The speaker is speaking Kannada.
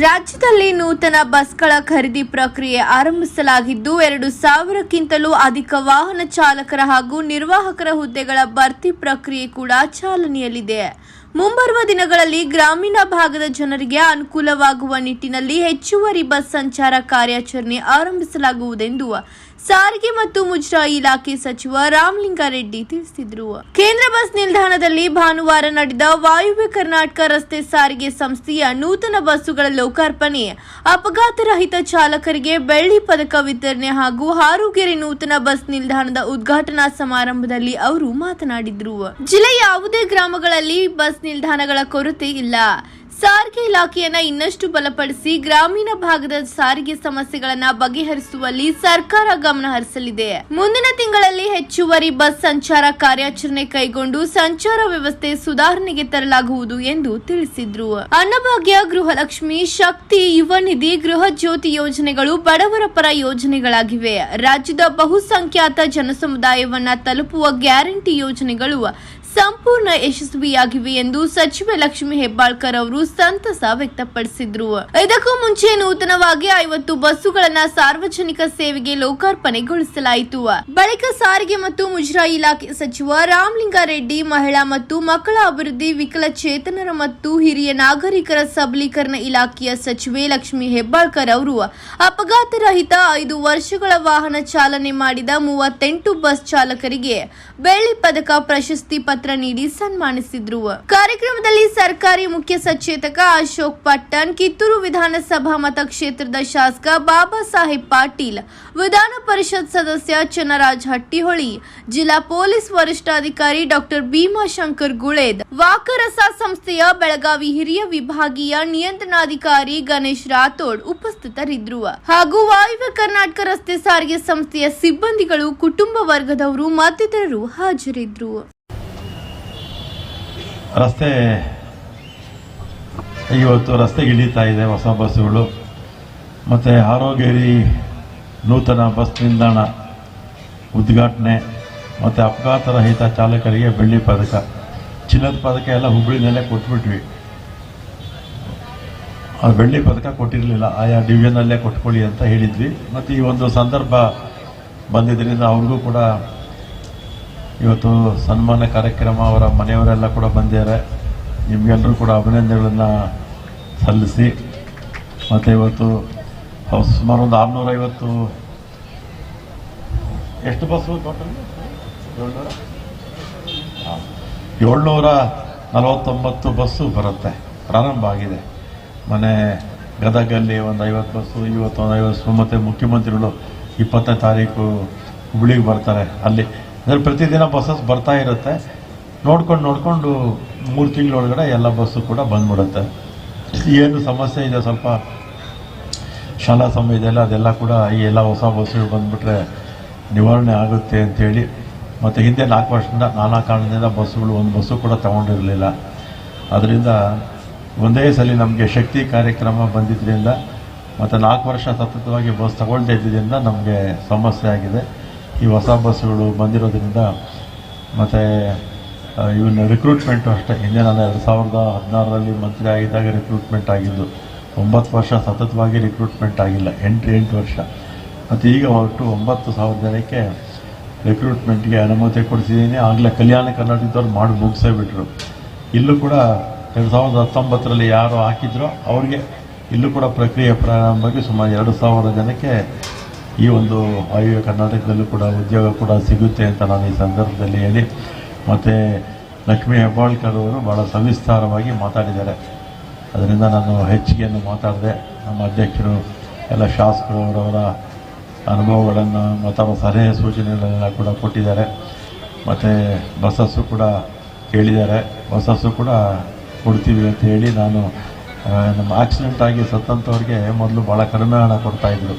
ರಾಜ್ಯದಲ್ಲಿ ನೂತನ ಬಸ್ಗಳ ಖರೀದಿ ಪ್ರಕ್ರಿಯೆ ಆರಂಭಿಸಲಾಗಿದ್ದು, ಎರಡು ಸಾವಿರಕ್ಕಿಂತಲೂ ಅಧಿಕ ವಾಹನ ಚಾಲಕರ ಹಾಗೂ ನಿರ್ವಾಹಕರ ಹುದ್ದೆಗಳ ಭರ್ತಿ ಪ್ರಕ್ರಿಯೆ ಕೂಡ ಚಾಲನೆಯಲ್ಲಿದೆ. ಮುಂಬರುವ ದಿನಗಳಲ್ಲಿ ಗ್ರಾಮೀಣ ಭಾಗದ ಜನರಿಗೆ ಅನುಕೂಲವಾಗುವ ನಿಟ್ಟಿನಲ್ಲಿ ಹೆಚ್ಚುವರಿ ಬಸ್ ಸಂಚಾರ ಕಾರ್ಯಾಚರಣೆ ಆರಂಭಿಸಲಾಗುವುದೆಂದು ಸಾರಿಗೆ ಮತ್ತು ಮುಜರಾಯಿ ಇಲಾಖೆ ಸಚಿವ ರಾಮಲಿಂಗಾರೆಡ್ಡಿ ತಿಳಿಸಿದರು. ಕೇಂದ್ರ ಬಸ್ ನಿಲ್ದಾಣದಲ್ಲಿ ಭಾನುವಾರ ನಡೆದ ವಾಯುವ್ಯ ಕರ್ನಾಟಕ ರಸ್ತೆ ಸಾರಿಗೆ ಸಂಸ್ಥೆಯ ನೂತನ ಬಸ್ಸುಗಳ ಲೋಕಾರ್ಪಣೆ, ಅಪಘಾತರಹಿತ ಚಾಲಕರಿಗೆ ಬೆಳ್ಳಿ ಪದಕ ವಿತರಣೆ ಹಾಗೂ ಹಾರುಗೆರೆ ನೂತನ ಬಸ್ ನಿಲ್ದಾಣದ ಉದ್ಘಾಟನಾ ಸಮಾರಂಭದಲ್ಲಿ ಅವರು ಮಾತನಾಡಿದರು. ಜಿಲ್ಲೆಯ ಯಾವುದೇ ಗ್ರಾಮಗಳಲ್ಲಿ ಬಸ್ ನಿಲ್ದಾಣಗಳ ಕೊರತೆ ಇಲ್ಲ. ಸಾರಿಗೆ ಇಲಾಖೆಯನ್ನ ಇನ್ನಷ್ಟು ಬಲಪಡಿಸಿ ಗ್ರಾಮೀಣ ಭಾಗದ ಸಾರಿಗೆ ಸಮಸ್ಯೆಗಳನ್ನ ಬಗೆಹರಿಸುವಲ್ಲಿ ಸರ್ಕಾರ ಗಮನ ಹರಿಸಲಿದೆ. ಮುಂದಿನ ತಿಂಗಳಲ್ಲಿ ಹೆಚ್ಚುವರಿ ಬಸ್ ಸಂಚಾರ ಕಾರ್ಯಾಚರಣೆ ಕೈಗೊಂಡು ಸಂಚಾರ ವ್ಯವಸ್ಥೆ ಸುಧಾರಣೆಗೆ ತರಲಾಗುವುದು ಎಂದು ತಿಳಿಸಿದ್ರು. ಅನ್ನಭಾಗ್ಯ ಗೃಹಲಕ್ಷ್ಮಿ ಶಕ್ತಿ ಯುವ ನಿಧಿ ಗೃಹ ಜ್ಯೋತಿ ಯೋಜನೆಗಳು ಬಡವರ ಪರ ಯೋಜನೆಗಳಾಗಿವೆ. ರಾಜ್ಯದ ಬಹುಸಂಖ್ಯಾತ ಜನಸಮುದಾಯವನ್ನ ತಲುಪುವ ಗ್ಯಾರಂಟಿ ಯೋಜನೆಗಳು ಸಂಪೂರ್ಣ ಯಶಸ್ವಿಯಾಗಿವೆ ಎಂದು ಸಚಿವೆ ಲಕ್ಷ್ಮಿ ಹೆಬ್ಬಾಳ್ಕರ್ ಅವರು ಸಂತಸ ವ್ಯಕ್ತಪಡಿಸಿದ್ರು. ಇದಕ್ಕೂ ಮುಂಚೆ ನೂತನವಾಗಿ ಐವತ್ತು ಬಸ್ಸುಗಳನ್ನ ಸಾರ್ವಜನಿಕ ಸೇವೆಗೆ ಲೋಕಾರ್ಪಣೆಗೊಳಿಸಲಾಯಿತು. ಬಳಿಕ ಸಾರಿಗೆ ಮತ್ತು ಮುಜರಾಯಿ ಇಲಾಖೆ ಸಚಿವ ರಾಮಲಿಂಗಾರೆಡ್ಡಿ, ಮಹಿಳಾ ಮತ್ತು ಮಕ್ಕಳ ಅಭಿವೃದ್ಧಿ ವಿಕಲಚೇತನರ ಮತ್ತು ಹಿರಿಯ ನಾಗರಿಕರ ಸಬಲೀಕರಣ ಇಲಾಖೆಯ ಸಚಿವೆ ಲಕ್ಷ್ಮಿ ಹೆಬ್ಬಾಳ್ಕರ್ ಅವರು ಅಪಘಾತ ರಹಿತ ಐದು ವರ್ಷಗಳ ವಾಹನ ಚಾಲನೆ ಮಾಡಿದ ಮೂವತ್ತೆಂಟು ಬಸ್ ಚಾಲಕರಿಗೆ ಬೆಳ್ಳಿ ಪದಕ ಪ್ರಶಸ್ತಿ ಪತ್ರ ನೀಡಿ ಸನ್ಮಾನಿಸಿದ್ರು. ಕಾರ್ಯಕ್ರಮದಲ್ಲಿ ಸರ್ಕಾರಿ ಮುಖ್ಯ ಸಚೇತಕ ಅಶೋಕ್ ಪಟ್ಟಣ್, ಕಿತ್ತೂರು ವಿಧಾನಸಭಾ ಮತಕ್ಷೇತ್ರದ ಶಾಸಕ ಬಾಬಾ ಸಾಹೇಬ್ ಪಾಟೀಲ್, ವಿಧಾನ ಪರಿಷತ್ ಸದಸ್ಯ ಚನ್ನರಾಜ್ ಹಟ್ಟಿಹೊಳಿ, ಜಿಲ್ಲಾ ಪೊಲೀಸ್ ವರಿಷ್ಠಾಧಿಕಾರಿ ಡಾಕ್ಟರ್ ಭೀಮಾಶಂಕರ್ ಗುಳೇದ್, ವಾಕರಸ ಸಂಸ್ಥೆಯ ಬೆಳಗಾವಿ ಹಿರಿಯ ವಿಭಾಗೀಯ ನಿಯಂತ್ರಣಾಧಿಕಾರಿ ಗಣೇಶ್ ರಾಥೋಡ್ ಉಪಸ್ಥಿತರಿದ್ದರು ಹಾಗೂ ವಾಯುವ್ಯ ಕರ್ನಾಟಕ ರಸ್ತೆ ಸಾರಿಗೆ ಸಂಸ್ಥೆಯ ಸಿಬ್ಬಂದಿಗಳು ಕುಟುಂಬ ವರ್ಗದವರು ಮತ್ತಿತರರು ಹಾಜರಿದ್ದರು ರಸ್ತೆ ಇವತ್ತು ರಸ್ತೆಗೆ ಇಳೀತಾ ಇದೆ ಹೊಸ ಬಸ್ಸುಗಳು. ಮತ್ತು ಆರೋಗ್ಯರಿ ನೂತನ ಬಸ್ ನಿಲ್ದಾಣ ಉದ್ಘಾಟನೆ, ಮತ್ತು ಅಪಘಾತ ರಹಿತ ಚಾಲಕರಿಗೆ ಬೆಳ್ಳಿ ಪದಕ. ಚಿನ್ನದ ಪದಕ ಎಲ್ಲ ಹುಬ್ಬಳ್ಳಿನಲ್ಲೇ ಕೊಟ್ಬಿಟ್ವಿ. ಆ ಬೆಳ್ಳಿ ಪದಕ ಕೊಟ್ಟಿರಲಿಲ್ಲ, ಆಯಾ ಡಿವಿಷನಲ್ಲೇ ಕೊಟ್ಕೊಳ್ಳಿ ಅಂತ ಹೇಳಿದ್ವಿ. ಮತ್ತು ಈ ಒಂದು ಸಂದರ್ಭ ಬಂದಿದ್ದರಿಂದ ಅವ್ರಿಗೂ ಕೂಡ ಇವತ್ತು ಸನ್ಮಾನ ಕಾರ್ಯಕ್ರಮ ಅವರ ಮನೆಯವರೆಲ್ಲ ಕೂಡ ಬಂದಿದ್ದಾರೆ. ನಿಮಗೆಲ್ಲರೂ ಕೂಡ ಅಭಿನಂದನೆಗಳನ್ನು ಸಲ್ಲಿಸಿ. ಮತ್ತು ಇವತ್ತು ಸುಮಾರು ಒಂದು ಆರುನೂರೈವತ್ತು ಎಷ್ಟು ಬಸ್ಸು ಟೋಟಲ್? ಏಳ್ನೂರ? ನಲವತ್ತೊಂಬತ್ತು ಬಸ್ಸು ಬರುತ್ತೆ. ಪ್ರಾರಂಭ ಆಗಿದೆ. ಮನೆ ಗದಗಲ್ಲಿ ಒಂದು ಐವತ್ತು ಬಸ್ಸು ಇವತ್ತು ಒಂದು ಐವತ್ತು ಮತ್ತು ಮುಖ್ಯಮಂತ್ರಿಗಳು ಇಪ್ಪತ್ತನೇ ತಾರೀಕು ಹುಬ್ಳಿಗೆ ಬರ್ತಾರೆ. ಅಲ್ಲಿ ಅಂದರೆ ಪ್ರತಿದಿನ ಬಸ್ಸಸ್ ಬರ್ತಾ ಇರುತ್ತೆ. ನೋಡ್ಕೊಂಡು ನೋಡಿಕೊಂಡು ಮೂರು ತಿಂಗಳೊಳಗಡೆ ಎಲ್ಲ ಬಸ್ಸು ಕೂಡ ಬಂದ್ಬಿಡುತ್ತೆ. ಏನು ಸಮಸ್ಯೆ ಇದೆ ಸ್ವಲ್ಪ ಶಾಲಾ ಇದೆಲ್ಲ ಅದೆಲ್ಲ ಕೂಡ ಈ ಎಲ್ಲ ಹೊಸ ಬಸ್ಸುಗಳು ಬಂದುಬಿಟ್ರೆ ನಿವಾರಣೆ ಆಗುತ್ತೆ ಅಂಥೇಳಿ ಮತ್ತು ಹಿಂದೆ ನಾಲ್ಕು ವರ್ಷದಿಂದ, ನಾನಾ ಕಾರಣದಿಂದ ಬಸ್ಸುಗಳು ಒಂದು ಬಸ್ಸು ಕೂಡ ತಗೊಂಡಿರಲಿಲ್ಲ. ಅದರಿಂದ ಒಂದೇ ಸಲ ನಮಗೆ ಶಕ್ತಿ ಕಾರ್ಯಕ್ರಮ ಬಂದಿದ್ದರಿಂದ ಮತ್ತು ನಾಲ್ಕು ವರ್ಷ ಸತತವಾಗಿ ಬಸ್ ತಗೊಳ್ತಾ ಇದ್ದಿದ್ದರಿಂದ ನಮಗೆ ಸಮಸ್ಯೆ ಆಗಿದೆ. ಈ ಹೊಸ ಬಸ್ಸುಗಳು ಬಂದಿರೋದ್ರಿಂದ ಮತ್ತು ಇವನ್ನ ರಿಕ್ರೂಟ್ಮೆಂಟು ಅಷ್ಟೇ. ಹಿಂದೆ ನಾನು ಎರಡು ಸಾವಿರದ ಹದಿನಾರರಲ್ಲಿ ಮಂತ್ರಿ ಆಗಿದ್ದಾಗ ರಿಕ್ರೂಟ್ಮೆಂಟ್ ಆಗಿದ್ದು, ಒಂಬತ್ತು ವರ್ಷ ಸತತವಾಗಿ ರಿಕ್ರೂಟ್ಮೆಂಟ್ ಆಗಿಲ್ಲ, ಎಂಟು ಎಂಟು ವರ್ಷ. ಮತ್ತು ಈಗ ಒಟ್ಟು ಒಂಬತ್ತು ಸಾವಿರ ಜನಕ್ಕೆ ರಿಕ್ರೂಟ್ಮೆಂಟ್ಗೆ ಅನುಮತಿ ಕೊಡಿಸಿದ್ದೀನಿ. ಆಗಲೇ ಕಲ್ಯಾಣ ಕರ್ನಾಟಕದವ್ರು ಮಾಡಿ ಮುಗಿಸೇ ಬಿಟ್ಟರು ಇಲ್ಲೂ ಕೂಡ ಎರಡು ಸಾವಿರದ ಹತ್ತೊಂಬತ್ತರಲ್ಲಿ ಯಾರು ಹಾಕಿದ್ರೋ ಅವ್ರಿಗೆ ಇಲ್ಲೂ ಕೂಡ ಪ್ರಕ್ರಿಯೆ ಪ್ರಾರಂಭವಾಗಿ ಸುಮಾರು ಎರಡು ಸಾವಿರ ಜನಕ್ಕೆ ಈ ಒಂದು ವಾಯುವ್ಯ ಕರ್ನಾಟಕದಲ್ಲೂ ಕೂಡ ಉದ್ಯೋಗ ಕೂಡ ಸಿಗುತ್ತೆ ಅಂತ ನಾನು ಈ ಸಂದರ್ಭದಲ್ಲಿ ಹೇಳಿ, ಮತ್ತು ಲಕ್ಷ್ಮೀ ಹೆಬ್ಬಾಳ್ಕರ್ ಅವರು ಭಾಳ ಸವಿಸ್ತಾರವಾಗಿ ಮಾತಾಡಿದ್ದಾರೆ. ಅದರಿಂದ ನಾನು ಹೆಚ್ಚಿಗೆಯನ್ನು ಮಾತಾಡಿದೆ. ನಮ್ಮ ಅಧ್ಯಕ್ಷರು, ಎಲ್ಲ ಶಾಸಕರು ಅವರವರ ಅನುಭವಗಳನ್ನು ಮತ್ತು ಸಲಹೆ ಸೂಚನೆಗಳನ್ನೆಲ್ಲ ಕೂಡ ಕೊಟ್ಟಿದ್ದಾರೆ. ಮತ್ತು ಬಸಸ್ಸು ಕೂಡ ಕೇಳಿದ್ದಾರೆ. ಬಸಸ್ಸು ಕೂಡ ಕೊಡ್ತೀವಿ ಅಂತ ಹೇಳಿ ನಾನು ನಮ್ಮ ಆಕ್ಸಿಡೆಂಟ್ ಆಗಿ ಸತ್ತಂಥವ್ರಿಗೆ ಮೊದಲು ಭಾಳ ಕಡಿಮೆ ಹಣ ಕೊಡ್ತಾಯಿದ್ರು